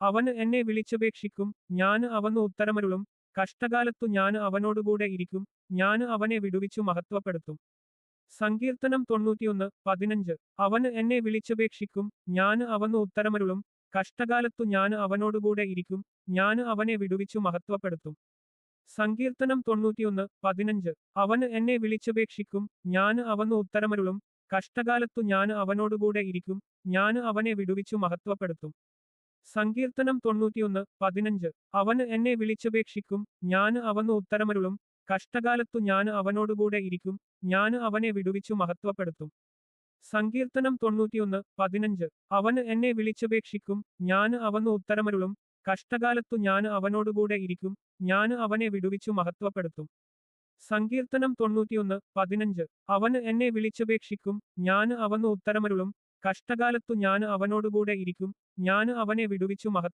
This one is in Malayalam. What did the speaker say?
അവന് എന്നെ വിളിച്ചപേക്ഷിക്കും ഞാൻ അവന് ഉത്തരമരുളും കഷ്ടകാലത്തു ഞാൻ അവനോടുകൂടെ ഇരിക്കും ഞാൻ അവനെ വിടുവിച്ചു മഹത്വപ്പെടുത്തും. സങ്കീർത്തനം തൊണ്ണൂറ്റിയൊന്ന് പതിനഞ്ച്. അവന് എന്നെ വിളിച്ചപേക്ഷിക്കും ഞാൻ അവന് ഉത്തരമരുളും കഷ്ടകാലത്തു ഞാൻ അവനോടുകൂടെ ഇരിക്കും ഞാൻ അവനെ വിടുവിച്ചു മഹത്വപ്പെടുത്തും. സങ്കീർത്തനം തൊണ്ണൂറ്റിയൊന്ന് പതിനഞ്ച്. അവന് എന്നെ വിളിച്ചപേക്ഷിക്കും ഞാൻ അവന് ഉത്തരമരുളും കഷ്ടകാലത്തു ഞാൻ അവനോടുകൂടെ ഇരിക്കും ഞാൻ അവനെ വിടുവിച്ചു മഹത്വപ്പെടുത്തും. സങ്കീർത്തനം തൊണ്ണൂറ്റിയൊന്ന് പതിനഞ്ച്. അവന് എന്നെ വിളിച്ചപേക്ഷിക്കും. ഞാൻ അവന് ഉത്തരമരുളും. കഷ്ടകാലത്തു ഞാൻ അവനോടുകൂടെ ഇരിക്കും. ഞാൻ അവനെ വിടുവിച്ചു മഹത്വപ്പെടുത്തും. സങ്കീർത്തനം തൊണ്ണൂറ്റിയൊന്ന് പതിനഞ്ച്. അവന് എന്നെ വിളിച്ചപേക്ഷിക്കും. ഞാൻ അവന് ഉത്തരമരുളും. കഷ്ടകാലത്തു ഞാൻ അവനോടുകൂടെ ഇരിക്കും. ഞാൻ അവനെ വിടുവിച്ചു മഹത്വപ്പെടുത്തും. സങ്കീർത്തനം തൊണ്ണൂറ്റിയൊന്ന് പതിനഞ്ച്. അവന് എന്നെ വിളിച്ചപേക്ഷിക്കും. ഞാൻ അവന് ഉത്തരമരുളും. കഷ്ടകാലത്തു ഞാൻ അവനോടുകൂടെ ഇരിക്കും. ഞാൻ അവനെ വിടുവിച്ചു മഹത്